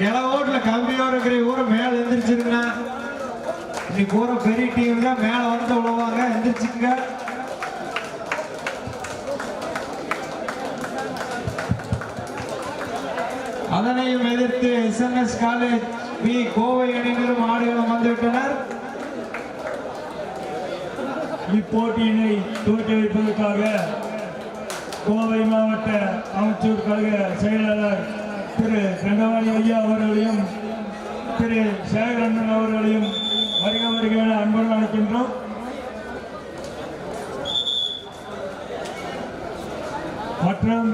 கிளவோட்ல கம்பியோட இருக்கிற ஊரை மேல எந்திரிச்சிருங்க. இன்னைக்கு ஊரை பெரிய டீம் தான். மேல வந்து விழுவாங்க எந்திரிச்சுங்க. அதனையும் எதிர்த்து எஸ்என்எஸ் காலேஜ் பி கோவை அணியினரும் ஆடுகளும் வந்துவிட்டனர். இப்போட்டியினை துவக்கி வைப்பதற்காக கோவை மாவட்ட அமைச்சர் கழக செயலாளர் திரு கண்டவாணி ஐயா அவர்களையும் திரு சேகரண்ணன் அவர்களையும் வருக வருக என அன்புடன் அழைக்கின்றோம். மற்றும்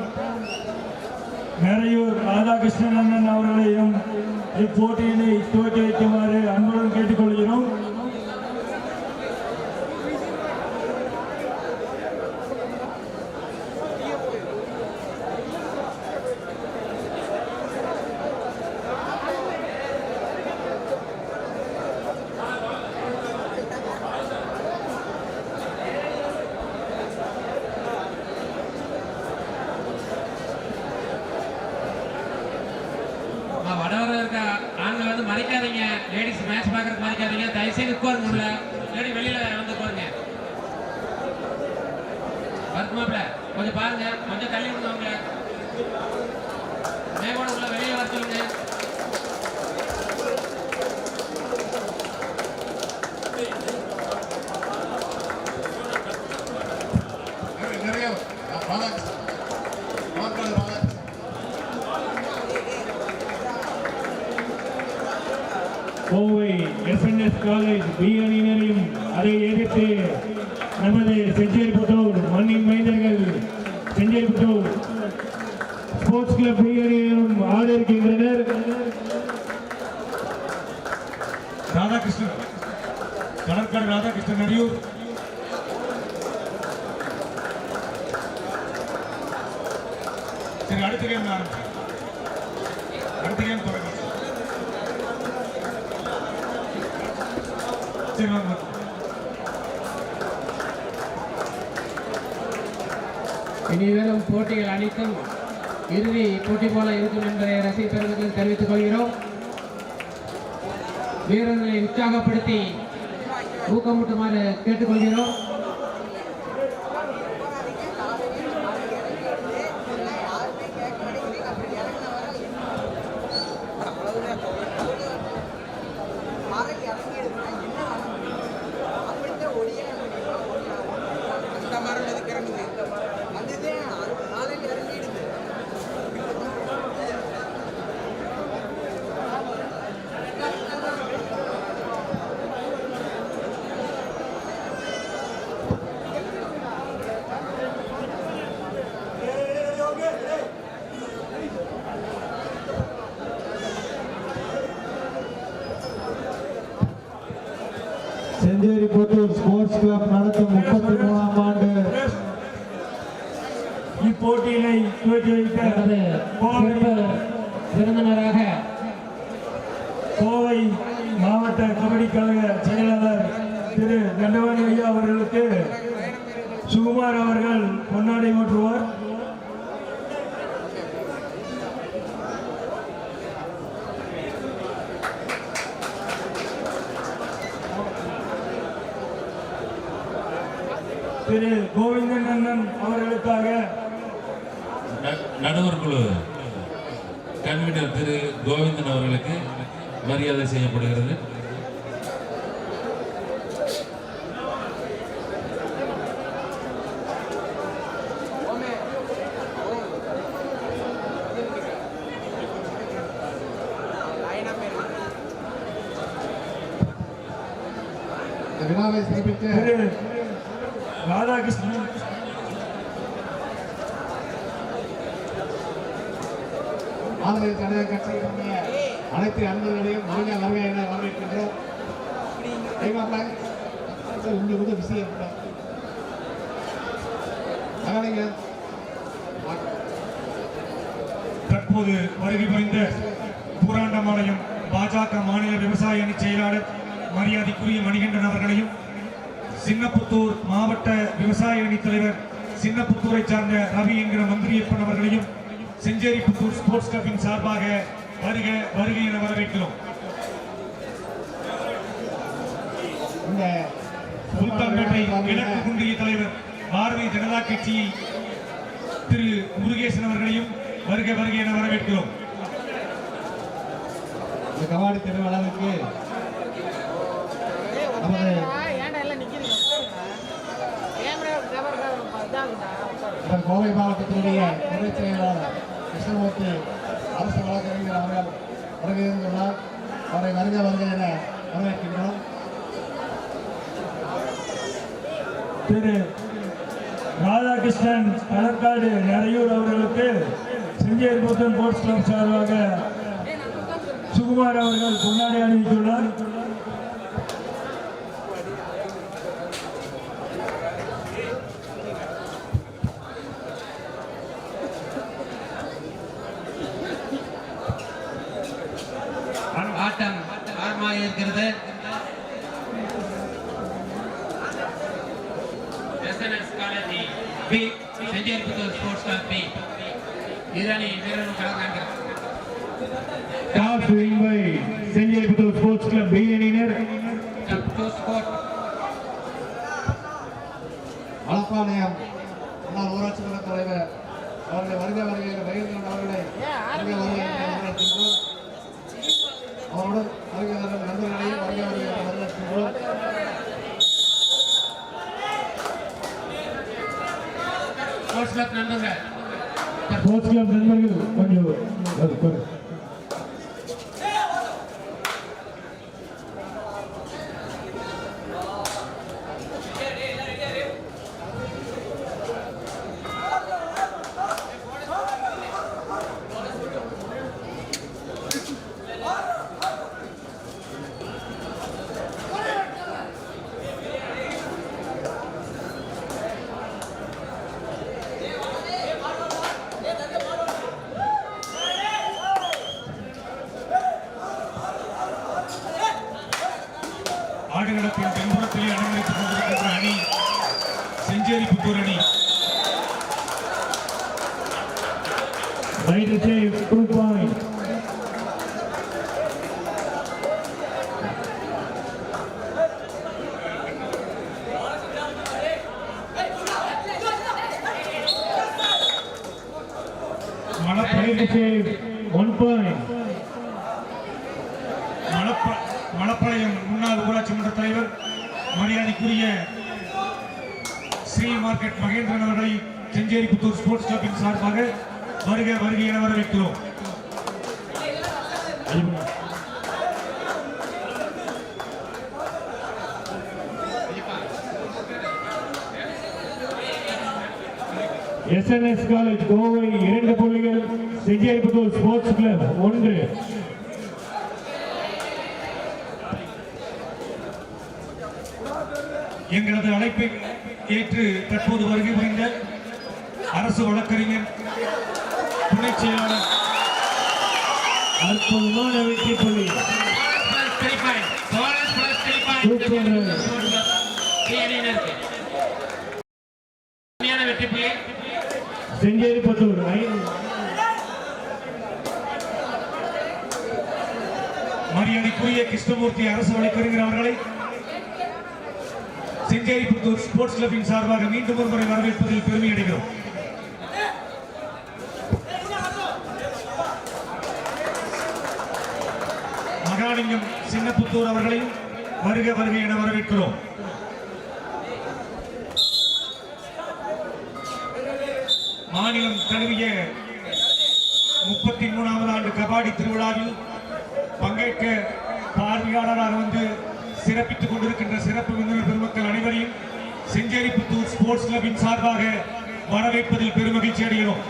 நிறையூர் ராதாகிருஷ்ணன் அண்ணன் அவர்களையும் இப்போட்டியினை துவக்கி வைக்குமாறு அன்புடன் கேட்டுக்கொள்கிறோம். காலேஜ் பி அணியினரையும் அதை எதிர்த்து நமது செஞ்சேரிப்பட்டோர் இறுதி போட்டி போல இருக்கும் என்பதை ரசிக பெருமக்கள் தெரிவித்துக் கொள்கிறோம். வீரர்களை உற்சாகப்படுத்தி ஊக்கமூட்டுமாறு கேட்டுக்கொள்கிறோம். செஞ்சேரி புத்தூர் ஸ்போர்ட்ஸ் கிளப் நடத்தும் முப்பத்தி மூணாம் ஆண்டு. இப்போட்டியினை துவக்கி சிறப்பு விருந்தினராக கோவை மாவட்ட கபடி கழக செயலாளர் திரு தண்டவாணி ஐயா அவர்களுக்கு சுகுமார் அவர்கள் பொன்னாடை மாற்றுவார் திரு கோவிந்தன் அண்ணன் அவர்களுக்காக ந- நடுவர் குழு கன்வீனர் திரு கோவிந்தன் அவர்களுக்கு மரியாதை செய்யப்படுகிறது. விழாவை சிறப்பித்து திரு ராதாகிருஷ்ணன் ஆதரவு தலைவர் கட்சியினுடைய அனைத்து அன்பர்களையும் மனித வருக என வரவேற்கின்றோம். உங்களுக்கு சார் பிஸியாக இருக்கட்டும் தற்போது வருகை புரிந்த பூராண்டமாலயம் பாஜக மாநில விவசாய அணி செயலாளர் மரியாதைக்குரிய மணிகண்டன் அவர்களையும் சின்னப்புத்தூர் மாவட்ட விவசாய அணி தலைவர் சின்னப்புத்தூரை சார்ந்த ரவி என்கிற மந்திரியப்பன் அவர்களையும் செஞ்சேரிப்புத்தூர் ஸ்போர்ட்ஸ் கிளப்பின் சார்பாக வருக வருக என வரவேற்கிறோம். இந்த புல்தான்பேட்டை கிழக்கு குன்றிய தலைவர் பாரதிய ஜனதா கட்சி திரு முருகேசன் அவர்களையும் வருக வருக என வரவேற்கிறோம். இந்த கபாடி திருவிழாவுக்கு நமது கோவை மாவட்டத்தினுடைய துணை செயலாளர் அரசு வழக்கறிஞர் அவர்கள் வருகை இருந்துள்ளார். அவரை வருக வருக என வரவேற்கின்றோம். திரு ராதாகிருஷ்ணன் களக்காடு நிறையூர் அவர்களுக்கு செஞ்சேரிபுத்தன் ஸ்போர்ட்ஸ் கிளப் சார்பாக சுகுமார் அவர்கள் கொண்டாடி அணிவித்துள்ளார். மலப்ப one point. ஒன் மலப்பாளையம் முன்னாள் ஊராட்சி மன்ற தலைவர் மரியாதைக்குரிய ஸ்ரீ மார்க்கெட் மகேந்திரன் அவர்களை செஞ்சேரிபுத்தூர் ஸ்போர்ட்ஸ் கிளப்பின் சார்பாக வருக வருக என வரவேற்கிறோம் எஸ்என்எஸ் காலேஜ் கோவை இரண்டு புள்ளிகள் செஞ்சேரிபுத்தூர் ஸ்போர்ட்ஸ் கிளப் ஒன்று எங்களது அழைப்பை ஏற்று தற்போது வருகை புரிந்த அரசு வழக்கறிஞர் துணை செயலாளர் அற்புதமான வெற்றி புள்ளி plus three point bonus plus three point super B அணியினருக்கு அருமையான வெற்றி புள்ளி செஞ்சேரிபுத்தூர் ஐந்து. மரியாதைக்குரிய கிருஷ்ணமூர்த்தி அரசு வழக்கறிஞர் அவர்களை செஞ்சேரிபுத்தூர் ஸ்போர்ட்ஸ் கிளப்பின் சார்பாக மீண்டும் ஒரு முறை வரவேற்பதில் பெருமை அடைகிறோம் மகாலிங்கம் சின்னப்புத்தூர் அவர்களையும் வருக வருக என வரவேற்கிறோம். மாநிலம் தழுவிய முப்பத்தி மூணாவது ஆண்டு கபாடி திருவிழாவில் பங்கேற்க பார்வையாளராக வந்து சிறப்பித்துக் கொண்டிருக்கின்ற சிறப்பு விருந்தினர் பெருமக்கள் அனைவரையும் செஞ்சேரிப்புத்தூர் ஸ்போர்ட்ஸ் கிளப்பின் சார்பாக வரவேற்பதில் பெருமகிழ்ச்சி அடைகிறோம்.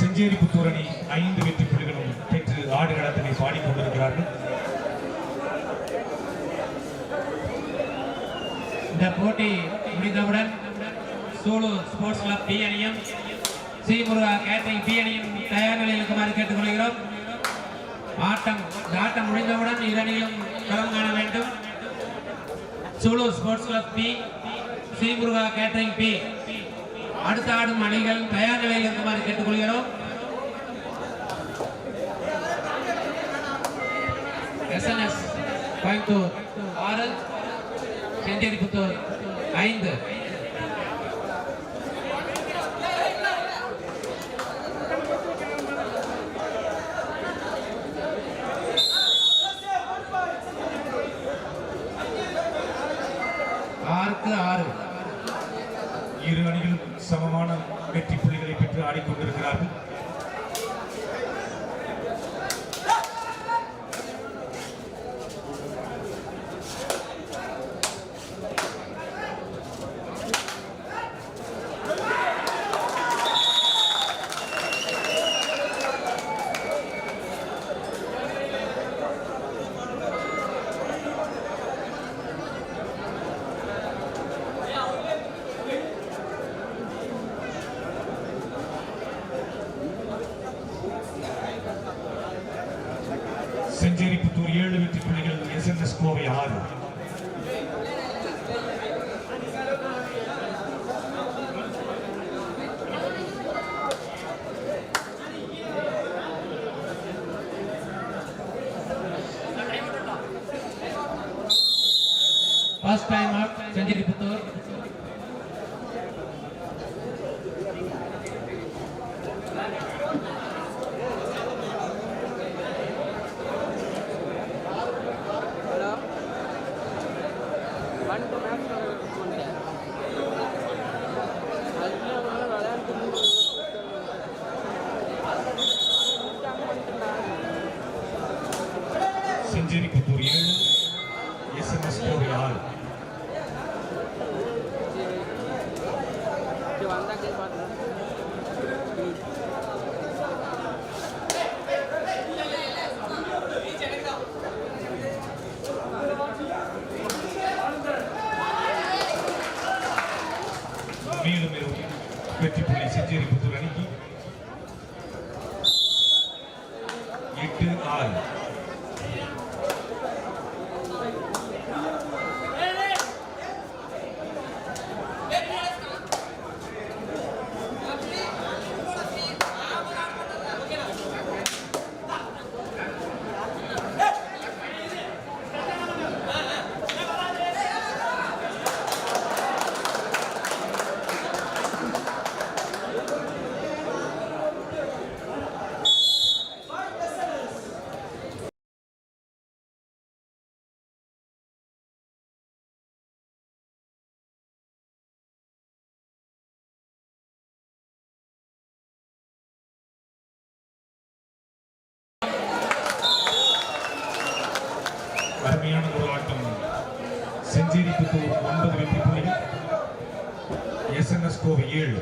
செஞ்சேரி புத்தூரணி ஐந்து வெற்றி புள்ளிகளும் பெற்று ஆடுகளத்தினை பாடிக்கொண்டிருக்கிறார்கள் இந்த போட்டி முடிந்தவுடன் சூலூர் ஸ்போர்ட்ஸ் கிளப் பி அணியும் ஸ்ரீமுருகா கேட்டரிங் பி அணியும் தயார் நிலையில் இருக்குமாறு கேட்டுக்கொள்கிறோம். ஆட்டம் ஆட்டம் முடிந்தவுடன் இரு அணிகளும் களம் காண வேண்டும். Sulur sports club B Srimuruga catering B. அடுத்த ஆடும் அணிகள் தயார் நிலையில் இருக்குமாறு கேட்டுக்கொள்கிறோம். எஸ்என்எஸ் கோயம்புத்தூர் ஆறு செஞ்சேரிபுத்தூர் ஐந்து. ஆறுக்கு ஆறு. இரு அணிகளும் சமமான வெற்றி புள்ளிகளை பெற்று ஆடிக்கொண்டிருக்கிறார்கள். timer 20 debitor வெற்றி புள்ளி செஞ்சேரிபுத்தூர் அணிக்கு எட்டு ஆறு அருமையான ஒரு ஆட்டம் செஞ்சேரிபுத்தூர் ஒன்பது வெற்றி புள்ளிகள். எஸ்என்எஸ் கோவை ஏழு.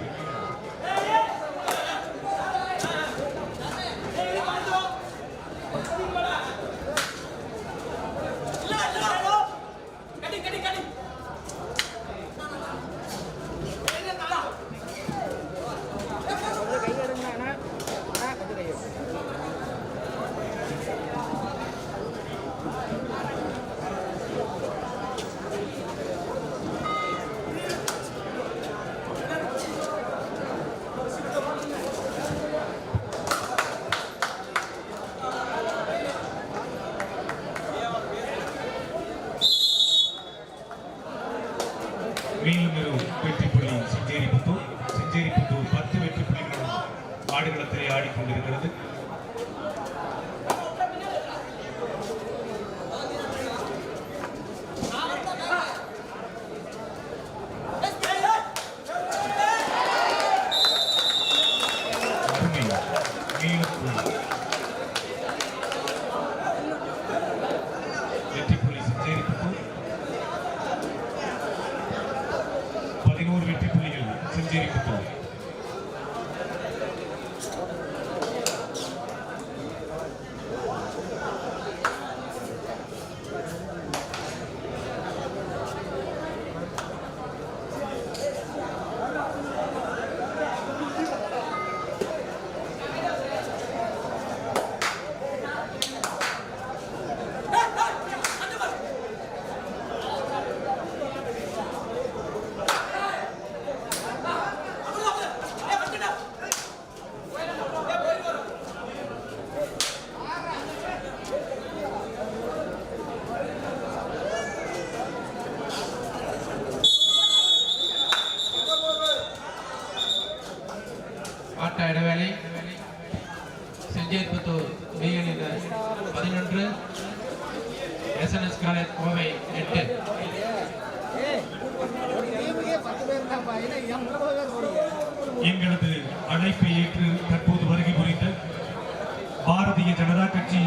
ஜனதா கட்சி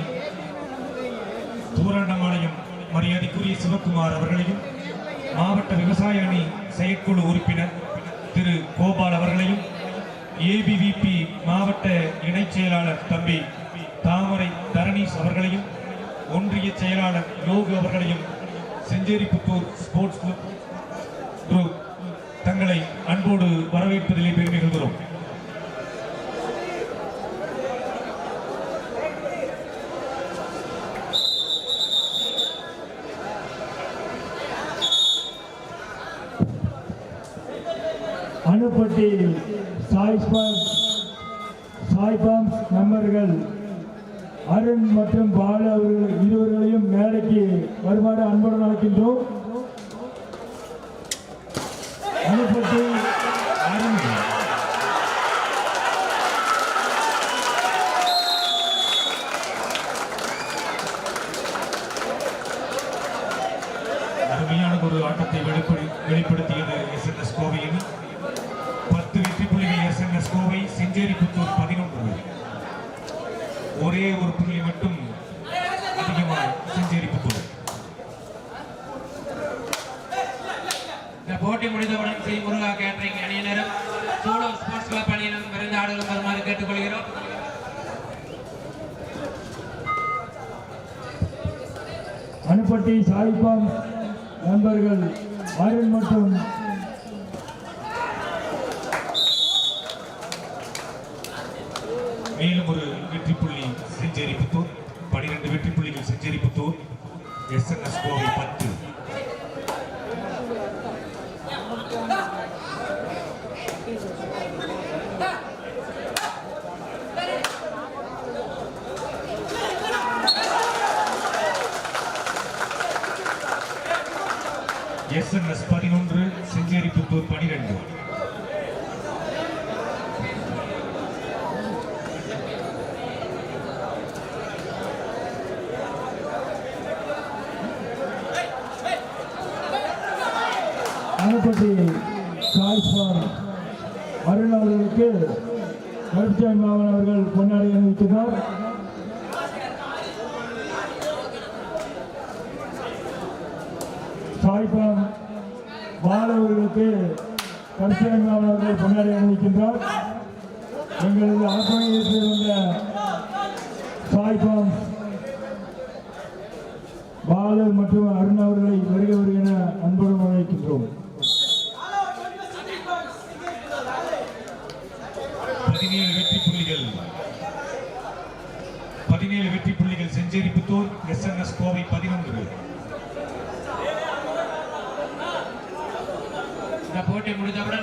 தூரண்டமாலயம் மரியாதைக்குரிய சிவகுமார் அவர்களையும் மாவட்ட விவசாய அணி செயற்குழு உறுப்பினர் திரு கோபால் அவர்களையும் ஏபிவிபி மாவட்ட இணைச் செயலாளர் தம்பி தாமரை தரணீஷ் அவர்களையும் ஒன்றிய செயலாளர் யோகு அவர்களையும் செஞ்சேரிப்புத்தூர் ஸ்போர்ட்ஸ் குரூப் தங்களை அன்போடு வரவேற்பதிலே பெருமை கொள்கிறோம். அணுப்பட்டி சாய்பாம் சாய்பாம் நண்பர்கள் அருண் மற்றும் பாலு அவர்கள் இருவர்களையும் மேடைக்கு வருமாறு அன்புடன் அழைக்கின்றோம். அணுப்பட்டி அருண். அருமையான ஒரு ஆட்டத்தை வெளிப்படு வெளிப்படுத்தியது ஸ்ரீ முருகா கேட்டரிங் அணியினரும் சூலோ ஸ்போர்ட்ஸ் கிளப் அணியினரும் விரைந்து ஆடுகள் வருமாறு கேட்டுக்கொள்கிறோம். அணுப்பட்டி சாய்பாம் நண்பர்கள் அருண் மற்றும் மேலும் ஒரு வெற்றி புள்ளி செஞ்சேரிப்புத்தூர் பனிரெண்டு வெற்றி புள்ளிகள் செஞ்சேரிப்புத்தூர் எஸ்என்எஸ் கோவை பத்து எஸ்என்எஸ் பதினொன்று செஞ்சேரிப்புத்தூர் பனிரெண்டு அணுப்பட்டி சாய்பாம் அருண் அவர்களுக்கு கருப்சாமி மாவன் அவர்கள் பொன்னாடி அணிவிக்கிறார் சாய்பாம் மாணவர்களுக்கு அவர்களுக்கு கருப்சாமி அவர்கள் பொன்னாடி அணிவிக்கின்றார். எங்களது ஆத்மீகத்தில் இருந்த சாய்பாம் பாலர் மற்றும் அருண் அவர்களை வருக வருக என அன்புடன் அழைக்கின்றோம் பதினேழு வெற்றி புள்ளிகள் பதினேழு வெற்றி புள்ளிகள் செஞ்சேரிப்புத்தூர் எஸ்என்எஸ் கோவை பதினொன்று இந்த போட்டி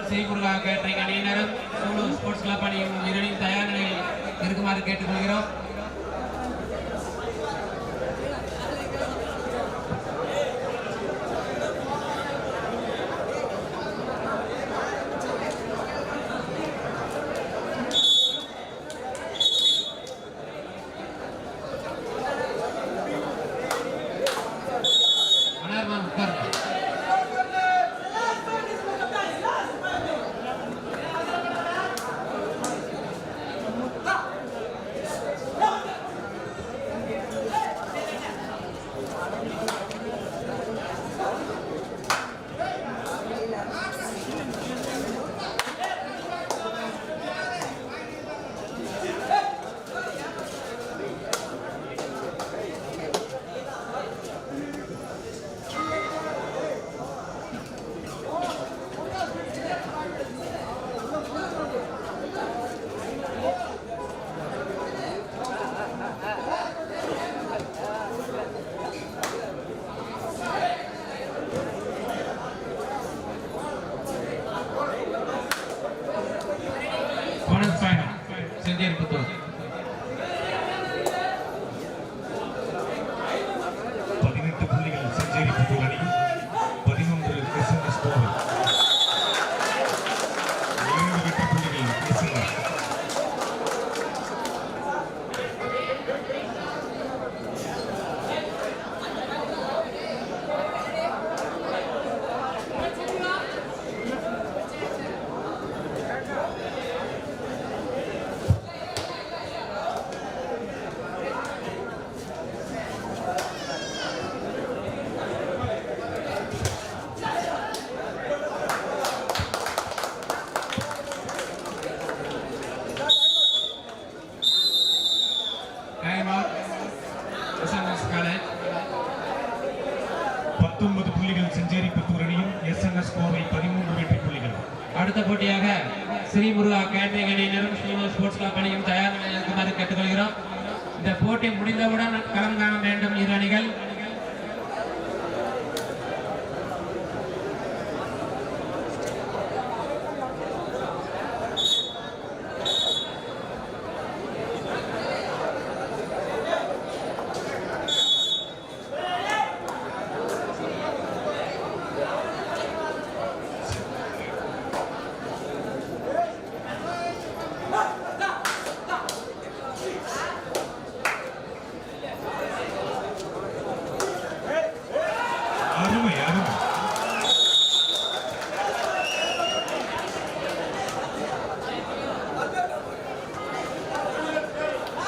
முடிந்தவுடன் ஸ்ரீ கேட்டரிங் அணியினரும் சூலூர் ஸ்போர்ட்ஸ் கிளப் அணியும் இரணின் தயார் நிலையில் இருக்குமாறு கேட்டுக்கொள்கிறோம். கொள்கிறோம் இந்த போட்டி முடிந்தவுடன் களம் காண வேண்டும் இரு அணிகள் அருமை அருமை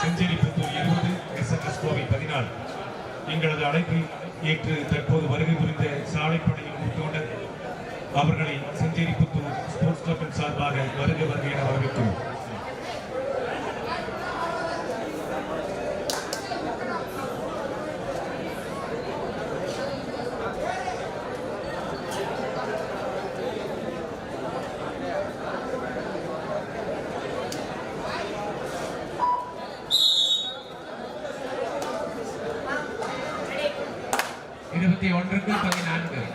செஞ்சேரி புத்தூர் இருபது எஸ்என்எஸ் கோவை பதினாலு எங்களது அழைப்பை ஏற்று தற்போது வருகை புரிந்த சாலைப்படையில் முத்தோண்டர் அவர்களை செஞ்சேரி புத்தூர் ஸ்போர்ட்ஸ் கிளப்பின் சார்பாக வருக வருக என வரவேற்கிறோம் இருபத்தி ஒன்றுக்கு பதினான்கு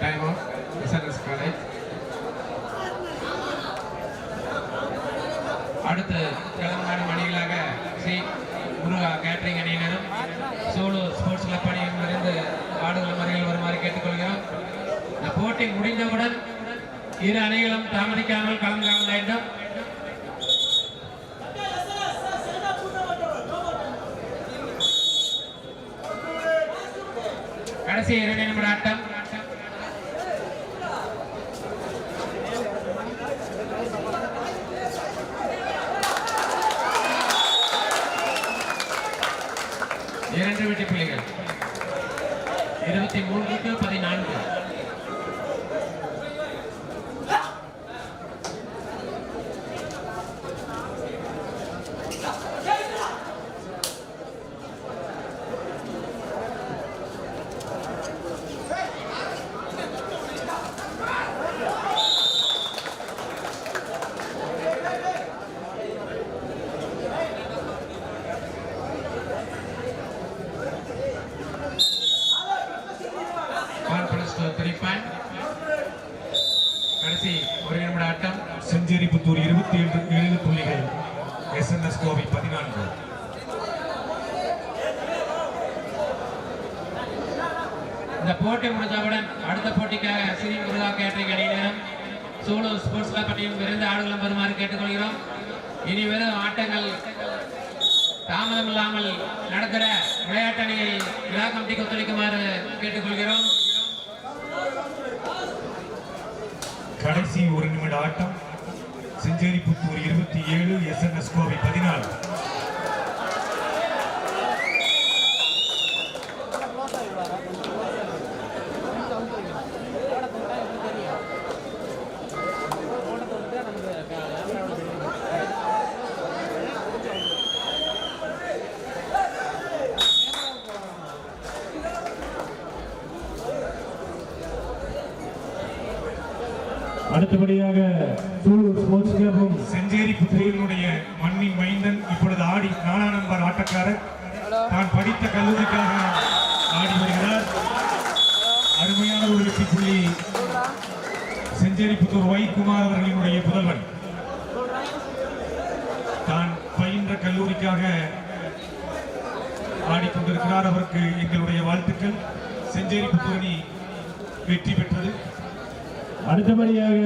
டைம் அவுட் எஸ்என்எஸ் காலேஜ் அடுத்து தெலங்கானா அணிகளாக ஸ்ரீ முருகா கேட்டரிங் அணியினரும் சோலோ ஸ்போர்ட்ஸ் கிளப் அணியும் இருந்து ஆடுகளம் அருகில் வருமாறு கேட்டுக்கொள்கிறோம் இந்த போட்டி முடிந்தவுடன் இரு அணிகளும் தாமதிக்காமல் கலந்து காண வேண்டும் கடைசி இரண்டு நிமிட ஆட்டம் இரண்டு வெற்றி புள்ளிகள் இருபத்தி மூன்றுக்கு பதினான்கு கடைசி ஒரு நிமிட ஆட்டம். செஞ்சேரி புத்தூர் இருபத்தி ஏழு ஏழு புள்ளிகள் எஸ் கோவை பதினான்கு. இந்த போட்டி முடிந்தவுடன் அடுத்த போட்டிக்காக சிறி முருகா கேட்டரிங் அணியினரும் சோலோ ஸ்போர்ட்ஸ் கிளப் அணியும் விரைந்து ஆடுகளும் வருமாறு கேட்டுக்கொள்கிறோம். இனி வெறும் ஆட்டங்கள் தாமதம் இல்லாமல் நடக்கிற விளையாட்டு அணியை விழா கமிட்டிக்கு ஒத்துழைக்குமாறு கேட்டுக்கொள்கிறோம். கடைசி ஒரு நிமிட ஆட்டம். செஞ்சேரி புத்தூர் இருபத்தி ஏழு எஸ்என்எஸ் கோவை பதினாலு. அடுத்தபடியாக சூலூர் ஸ்போர்ட்ஸ் கிளப்பும் செஞ்சேரி புத்தூரினுடைய மண்ணின் மைந்தன் இப்பொழுது ஆடி நாலா நம்பர் ஆட்டக்காரர். தான் படித்த கல்லூரிக்காக ஆடி வருகிறார். அருமையான ஒரு வெற்றி புள்ளி செஞ்சேரி புத்தூர் வைகுமார் அவர்களினுடைய புதல்வன். தான் பயின்ற கல்லூரிக்காக ஆடிக்கொண்டிருக்கிறார். அவருக்கு எங்களுடைய வாழ்த்துக்கள். செஞ்சேரி புத்தூரணி வெற்றி பெற்றது அடுத்தபடியாக